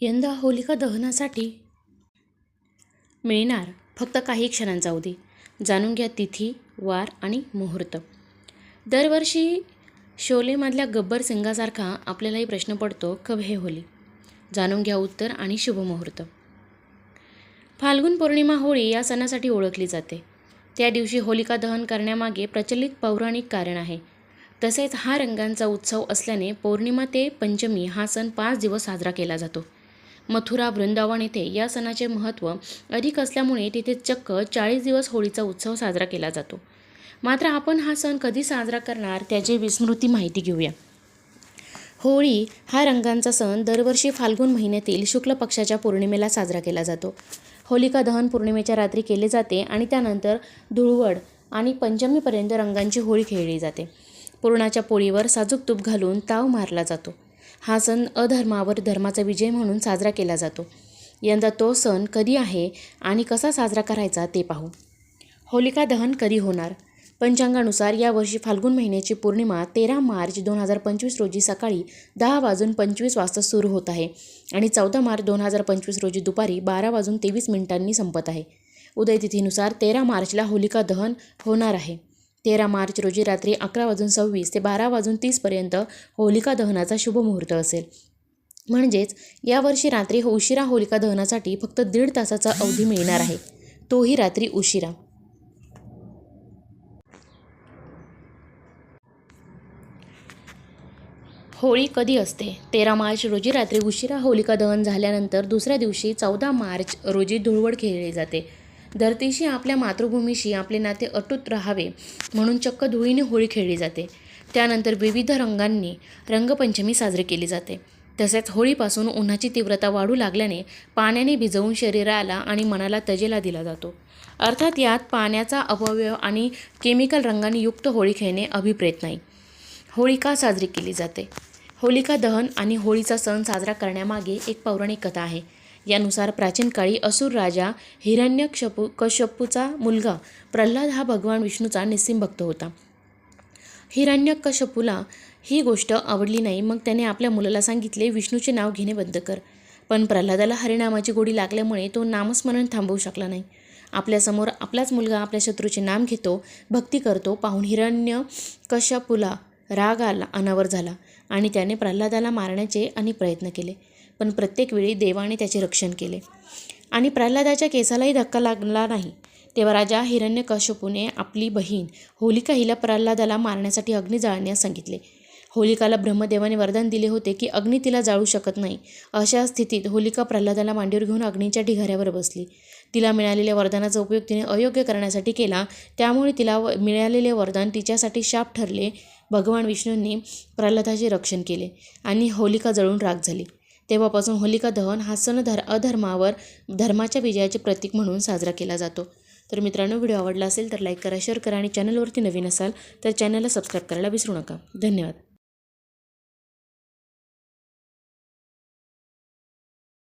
यंदा होलिका दहनासाठी मिळणार फक्त काही क्षणांचा अवधी जाणून घ्या तिथी वार आणि मुहूर्त. दरवर्षी शोलेमधल्या गब्बर सिंगासारखा आपल्यालाही प्रश्न पडतो कब हे होली? जाणून घ्या उत्तर आणि शुभमुहूर्त फाल्गुन पौर्णिमा होळी या सणासाठी ओळखली जाते. त्या दिवशी होलिका दहन करण्यामागे प्रचलित पौराणिक कारण आहे. तसेच हा रंगांचा उत्सव असल्याने पौर्णिमा ते पंचमी हा सण पाच दिवस साजरा केला जातो. मथुरा वृंदावन येथे या सणाचे महत्त्व अधिक असल्यामुळे तिथे चक्क चाळीस दिवस होळीचा उत्सव साजरा केला जातो. मात्र आपण हा सण कधी साजरा करणार त्याची विस्मृती माहिती घेऊया. होळी हा रंगांचा सण दरवर्षी फाल्गुन महिन्यातील शुक्ल पक्षाच्या पौर्णिमेला साजरा केला जातो. होलिका दहन पौर्णिमेच्या रात्री केले जाते आणि त्यानंतर धुळवड आणि पंचमीपर्यंत रंगांची होळी खेळली जाते. पुरणाच्या पोळीवर साजूक तूप घालून ताव मारला जातो. हा सण अधर्मावर धर्माचा विजय म्हणून साजरा केला जातो. यंदा तो सण कधी आहे आणि कसा साजरा करायचा ते पाहू. होलिका दहन कधी होणार? पंचांगानुसार यावर्षी फाल्गुन महिन्याची पौर्णिमा तेरा मार्च दोन हजार पंचवीस रोजी सकाळी दहा वाजून पंचवीस वाजता सुरू होत आहे आणि चौदा मार्च दोन हजार पंचवीस रोजी दुपारी बारा वाजून तेवीस मिनिटांनी संपत आहे. उदयतिथीनुसार तेरा मार्चला होलिका दहन होणार आहे. तेरा मार्च रोजी रात्री अकरा वाजून सव्वीस ते बारा वाजून तीसपर्यंत होलिका दहनाचा शुभमुहूर्त असेल. म्हणजेच यावर्षी रात्री उशिरा होलिका दहनासाठी फक्त दीड तासाचा अवधी मिळणार आहे. तोही रात्री उशिरा. होळी कधी असते? तेरा मार्च रोजी रात्री उशिरा होलिका दहन झाल्यानंतर दुसऱ्या दिवशी चौदा मार्च रोजी धुळवड खेळली जाते. धरतीशी आपल्या मातृभूमीशी आपले नाते अटूट राहावे म्हणून चक्क धुळीने होळी खेळली जाते. त्यानंतर विविध रंगांनी रंगपंचमी साजरी केली जाते. तसेच होळीपासून उन्हाची तीव्रता वाढू लागल्याने पाण्याने भिजवून शरीराला आणि मनाला तजेला दिला जातो. अर्थात यात पाण्याचा अपव्यय आणि केमिकल रंगांनी युक्त होळी खेळणे अभिप्रेत नाही. होळी का साजरी केली जाते. होलिका दहन आणि होळीचा सण साजरा करण्यामागे एक पौराणिक कथा आहे. यानुसार प्राचीन काळी असुर राजा हिरण्यक्षपू कश्यपूचा मुलगा प्रल्हाद हा भगवान विष्णूचा निस्सिम भक्त होता. हिरण्यकश्यपूला ही गोष्ट आवडली नाही. मग त्याने आपल्या मुलाला सांगितले विष्णूचे नाव घेणे बंद कर. पण प्रल्हादाला हरिनामाची गोडी लागल्यामुळे तो नामस्मरण थांबवू शकला नाही. आपल्यासमोर आपलाच मुलगा आपल्या शत्रूचे नाम घेतो भक्ती करतो पाहून हिरण्य कशपूला राग आला अनावर झाला आणि त्याने प्रल्हादाला मारण्याचे आणि प्रयत्न केले. पण प्रत्येक वेळी देवाने त्याचे रक्षण केले. आणि प्रल्हादाच्या केसालाही धक्का लागला नाही. तेव्हा राजा हिरण्यकश्यपूने आपली बहीण होलिका हिला प्रल्हादाला मारण्यासाठी अग्नी जाळण्यास सांगितले. होलिकाला ब्रह्मदेवाने वरदान दिले होते की अग्नी तिला जाळू शकत नाही. अशा स्थितीत होलिका प्रल्हादाला मांडीवर घेऊन अग्नीच्या ढिगाऱ्यावर बसली. तिला मिळालेल्या वरदानाचा उपयोग तिने अयोग्य करण्यासाठी केला. त्यामुळे तिला मिळालेले वरदान तिच्यासाठी शाप ठरले. भगवान विष्णूंनी प्रल्हादाचे रक्षण केले आणि होलिका जळून राग झाली. तेव्हापासून होलिका दहन हा सण धर अधर्मावर धर्माच्या विजयाचे प्रतीक म्हणून साजरा केला जातो. तर मित्रांनो व्हिडिओ आवडला असेल तर लाईक करा शेअर करा आणि चॅनलवरती नवीन असाल तर चॅनलला सबस्क्राईब करायला विसरू नका. धन्यवाद.